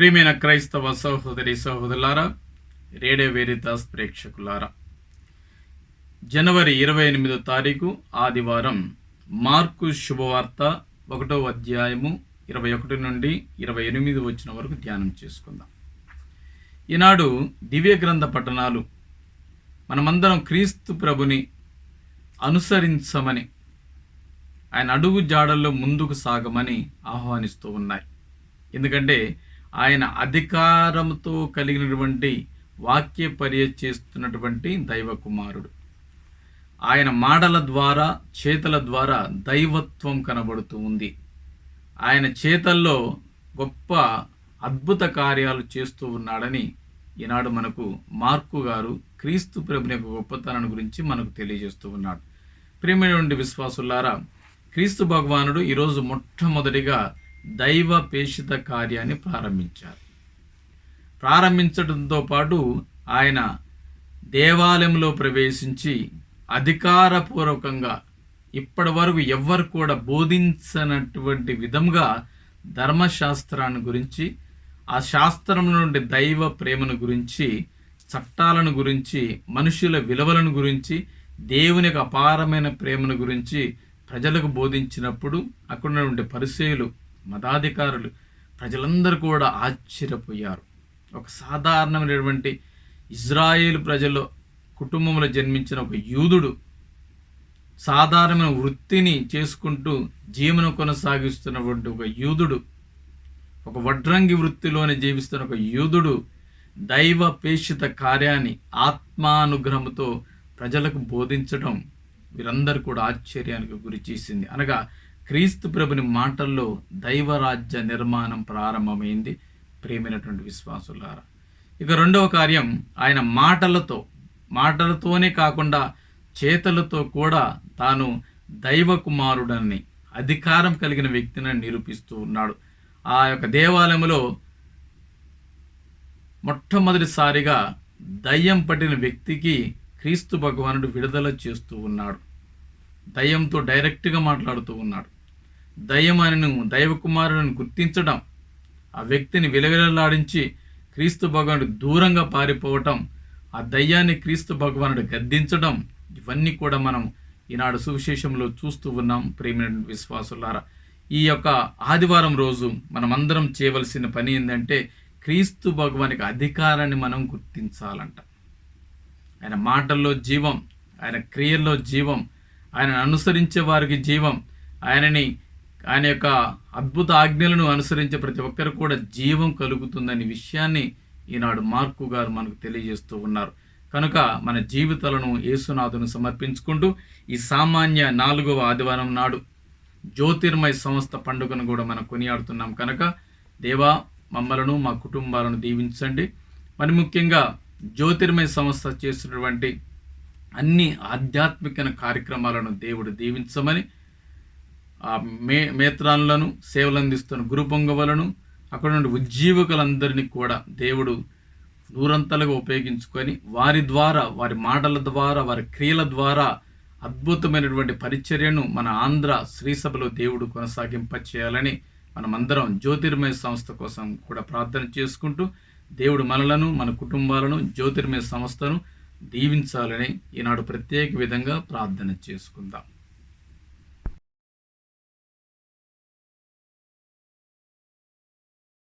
ప్రియమైన క్రైస్తవ సహోదరి సహోదరులారా రేడియో వేరితాస్ ప్రేక్షకులారా జనవరి ఇరవై ఎనిమిదో తారీఖు ఆదివారం మార్కు శుభవార్త ఒకటో అధ్యాయము ఇరవై ఒకటి నుండి ఇరవై ఎనిమిది వచ్చిన వరకు ధ్యానం చేసుకుందాం. ఈనాడు దివ్య గ్రంథ పట్టణాలు మనమందరం క్రీస్తు ప్రభుని అనుసరించమని ఆయన అడుగు జాడల్లో ముందుకు సాగమని ఆహ్వానిస్తూ ఉన్నాయి. ఎందుకంటే ఆయన అధికారంతో కలిగినటువంటి వాక్య పర్య చేస్తున్నటువంటి దైవ కుమారుడు ఆయన మాటల ద్వారా చేతల ద్వారా దైవత్వం కనబడుతూ ఉంది. ఆయన చేతల్లో గొప్ప అద్భుత కార్యాలు చేస్తూ ఉన్నాడని ఈనాడు మనకు మార్కు గారు క్రీస్తు ప్రభుని యొక్క గొప్పతనం గురించి మనకు తెలియజేస్తూ ఉన్నాడు. ప్రియమైనటువంటి విశ్వాసులారా క్రీస్తు భగవానుడు ఈరోజు మొట్టమొదటిగా దైవ పేషిత కార్యాన్ని ప్రారంభించారు. ప్రారంభించడంతో పాటు ఆయన దేవాలయంలో ప్రవేశించి అధికారపూర్వకంగా ఇప్పటి వరకు ఎవ్వరు కూడా బోధించనటువంటి విధంగా ధర్మశాస్త్రాన్ని గురించి ఆ శాస్త్రం నుండి దైవ ప్రేమను గురించి చట్టాలను గురించి మనుషుల విలువలను గురించి దేవుని అపారమైన ప్రేమను గురించి ప్రజలకు బోధించినప్పుడు అక్కడ ఉండే పరిచయులు మతాధికారులు ప్రజలందరూ కూడా ఆశ్చర్యపోయారు. ఒక సాధారణమైనటువంటి ఇజ్రాయేల్ ప్రజల కుటుంబంలో జన్మించిన ఒక యూదుడు సాధారణమైన వృత్తిని చేసుకుంటూ జీవనం కొనసాగిస్తున్నటువంటి ఒక యూదుడు ఒక వడ్రంగి వృత్తిలోనే జీవిస్తున్న ఒక యూదుడు దైవ పేషిత కార్యాన్ని ఆత్మానుగ్రహంతో ప్రజలకు బోధించడం వీరందరూ కూడా ఆశ్చర్యానికి గురి చేసింది. అనగా క్రీస్తు ప్రభుని మాటల్లో దైవరాజ్య నిర్మాణం ప్రారంభమైంది. ప్రేమైనటువంటి విశ్వాసులారా ఇక రెండవ కార్యం ఆయన మాటలతో మాటలతోనే కాకుండా చేతలతో కూడా తాను దైవ కుమారుడని అధికారం కలిగిన వ్యక్తిని నిరూపిస్తూ ఉన్నాడు. ఆ యొక్క దేవాలయంలో మొట్టమొదటిసారిగా దయ్యం పట్టిన వ్యక్తికి క్రీస్తు భగవానుడు విడుదల చేస్తూ ఉన్నాడు. దయ్యంతో డైరెక్ట్గా మాట్లాడుతూ ఉన్నాడు. దయ్యం ఆయనను గుర్తించడం ఆ వ్యక్తిని విలవిలలాడించి క్రీస్తు భగవానుడు దూరంగా పారిపోవటం ఆ దయ్యాన్ని క్రీస్తు భగవానుడు గద్దించడం ఇవన్నీ కూడా మనం ఈనాడు సువిశేషంలో చూస్తూ ఉన్నాం ప్రేమ విశ్వాసులారా. ఈ యొక్క ఆదివారం రోజు మనమందరం చేయవలసిన పని ఏంటంటే క్రీస్తు భగవానికి అధికారాన్ని మనం గుర్తించాలంట. ఆయన మాటల్లో జీవం ఆయన క్రియల్లో జీవం ఆయనను అనుసరించే వారికి జీవం ఆయనని ఆయన యొక్క అద్భుత ఆజ్ఞలను అనుసరించే ప్రతి ఒక్కరు కూడా జీవం కలుగుతుందనే విషయాన్ని ఈనాడు మార్కు గారు మనకు తెలియజేస్తూ ఉన్నారు. కనుక మన జీవితాలను యేసునాథును సమర్పించుకుంటూ ఈ సామాన్య నాలుగవ ఆదివారం నాడు జ్యోతిర్మయ సంస్థ పండుగను కూడా మనం కొనియాడుతున్నాం. కనుక దేవా మమ్మలను మా కుటుంబాలను దీవించండి. మరి ముఖ్యంగా జ్యోతిర్మయ సంస్థ చేస్తున్నటువంటి అన్ని ఆధ్యాత్మిక కార్యక్రమాలను దేవుడు దీవించమని మే మేత్రాలను సేవలు అందిస్తున్న గురు పొంగవలను అక్కడ నుండి ఉజ్జీవకులందరినీ కూడా దేవుడు నూరంతలుగా ఉపయోగించుకొని వారి ద్వారా వారి మాటల ద్వారా వారి క్రియల ద్వారా అద్భుతమైనటువంటి పరిచర్యను మన ఆంధ్ర శ్రీసభలో దేవుడు కొనసాగింప చేయాలని మనమందరం జ్యోతిర్మయ సంస్థ కోసం కూడా ప్రార్థన చేసుకుంటూ దేవుడు మనలను మన కుటుంబాలను జ్యోతిర్మయ సంస్థను దీవించాలని ఈనాడు ప్రత్యేక విధంగా ప్రార్థన చేసుకుందాం.